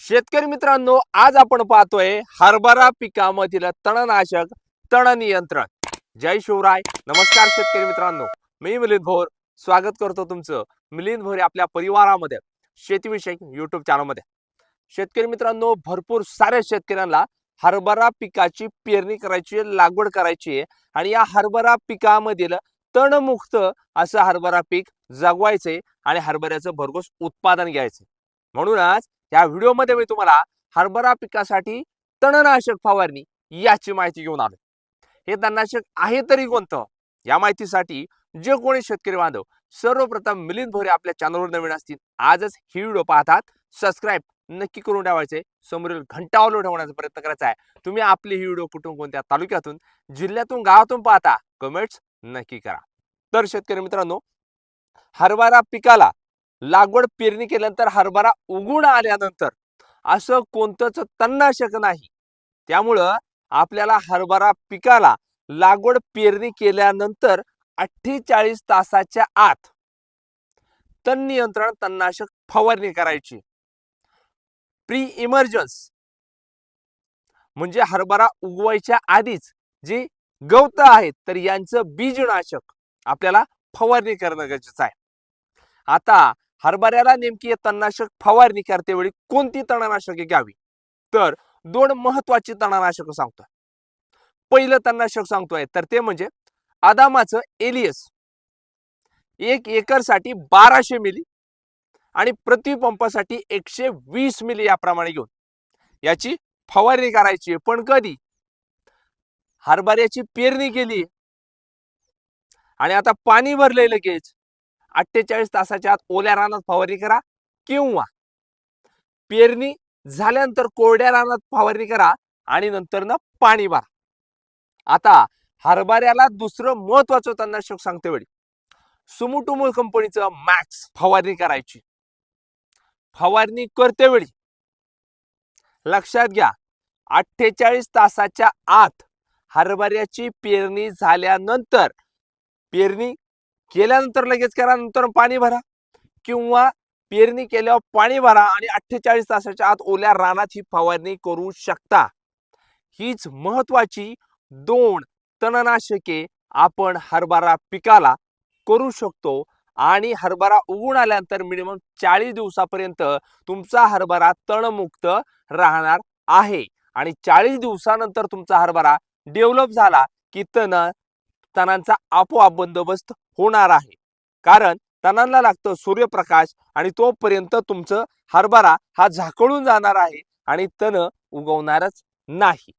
शेतकरी मित्रांनो आज आपण पाहतोय हरभरा पिकामधील तणनाशक तण नियंत्रण जय शिवराय. नमस्कार शेतकरी मित्रांनो. मी मिलिंद भोर. स्वागत करतो तुमचं मिलिंद भोर आपल्या परिवारामध्ये शेतीविषयक युट्यूब चॅनलमध्ये शेतकरी मित्रांनो भरपूर साऱ्या शेतकऱ्यांना हरभरा पिकाची पेरणी करायची आहे, लागवड करायची आहे आणि या हरभरा पिकामधील तणमुक्त असं हरभरा पीक जगवायचंय आणि हरभऱ्याचं भरघोस उत्पादन घ्यायचं म्हणूनच या व्हिडिओमध्ये मी तुम्हाला हरभरा पिकासाठी तणनाशक फवारणी याची माहिती घेऊन आलो हे तणनाशक आहे तरी कोणतं? या माहितीसाठी जे कोणी शेतकरी बांधव सर्वप्रथम मिलिंद भोरे आपल्या चॅनलवर नवीन असतील आजच ही व्हिडिओ पाहतात. सबस्क्राईब नक्की करून ठेवायचे. समोरील घंटावर ठेवण्याचा प्रयत्न करायचा आहे. तुम्ही आपली ही व्हिडिओ कुठून कोणत्या तालुक्यातून जिल्ह्यातून गावातून पाहता कमेंट्स नक्की करा. तर शेतकरी मित्रांनो हरभरा पिकाला लागवड पेरणी केल्यानंतर हरभरा उगून आल्यानंतर असं कोणतंच तणनाशक नाही. त्यामुळं आपल्याला हरभरा पिकाला लागवड पेरणी केल्यानंतर अठ्ठेचाळीस तासाच्या आत तण नियंत्रण तणनाशक फवारणी करायची. प्री इमर्जन्स म्हणजे हरभरा उगवायच्या आधीच जी गवत आहेत तर यांचं बीजनाशक आपल्याला फवारणी करणं गरजेचं आहे. आता हरभऱ्याला नेमकी तणनाशक फवारणी करते वेळी कोणती तणनाशके घ्यावी? तर दोन महत्वाची तणनाशक सांगतोय. पहिलं तणनाशक सांगतोय तर ते म्हणजे आदामाचं एलियस. एक एकरसाठी बाराशे मिली आणि प्रतिपंपासाठी एकशे वीस मिली याप्रमाणे घेऊन. याची फवारणी करायची आहे. पण कधी? हरभऱ्याची पेरणी केली आणि आता पाणी भरले लगेच अठ्ठेचाळीस तासाच्या आत ओल्या रानात फवारणी करा किंवा पेरणी झाल्यानंतर कोरड्या रानात फवारणी करा आणि नंतर ना पाणी भरा. आता हरभऱ्याला दुसरं महत्वाचं तणनाशक सांगते वेळी सुमुटुमूल कंपनीचं मॅक्स फवारणी करायची. फवारणी करते वेळी लक्षात घ्या अठ्ठेचाळीस तासाच्या आत हरभऱ्याची पेरणी झाल्यानंतर पेरणी केल्यानंतर लगेच करा नंतर पाणी भरा. किंवा पेरणी केल्यावर पाणी भरा आणि अठ्ठेचाळीस तासाच्या आत ओल्या रानात ही फवारणी करू शकता. हीच महत्वाची दोन तणनाशके आपण हरभरा पिकाला करू शकतो आणि हरभरा उगून आल्यानंतर मिनिमम चाळीस दिवसापर्यंत तुमचा हरभरा तणमुक्त राहणार आहे. आणि चाळीस दिवसानंतर तुमचा हरभरा डेव्हलप झाला की तण तणांचा आपोआप बंदोबस्त होणार आहे. कारण तणांना लागतं सूर्यप्रकाश आणि तोपर्यंत तुमचं हरभरा हा झाकळून जाणार आहे आणि तण उगवणारच नाही.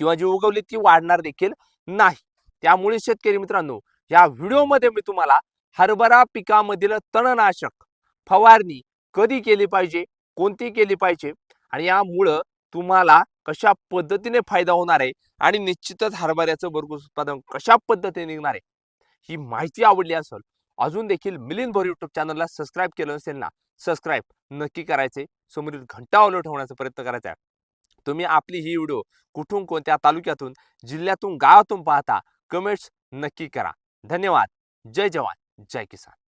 किंवा जी उगवली ती वाढणार देखील नाही. त्यामुळे शेतकरी मित्रांनो या व्हिडिओमध्ये मी तुम्हाला हरभरा पिकामधील तणनाशक फवारणी कधी केली पाहिजे कोणती केली पाहिजे आणि यामुळं तुम्हाला कशा पद्धतीने फायदा होणार आहे आणि निश्चितच हरभऱ्याचं भरघोस उत्पादन कशा पद्धतीने निघणार आहे ही माहिती आवडली असेल अजून देखील मिलिंद भर युट्यूब चॅनलला सबस्क्राईब केलं नसेल ना सबस्क्राईब नक्की करायचे समोरील घंटा ऑलो ठेवण्याचा प्रयत्न करायचा आहे. तुम्ही आपली ही व्हिडिओ कुठून कोणत्या तालुक्यातून जिल्ह्यातून गावातून पाहता कमेंट्स नक्की करा. धन्यवाद. जय जवान. जय किसान.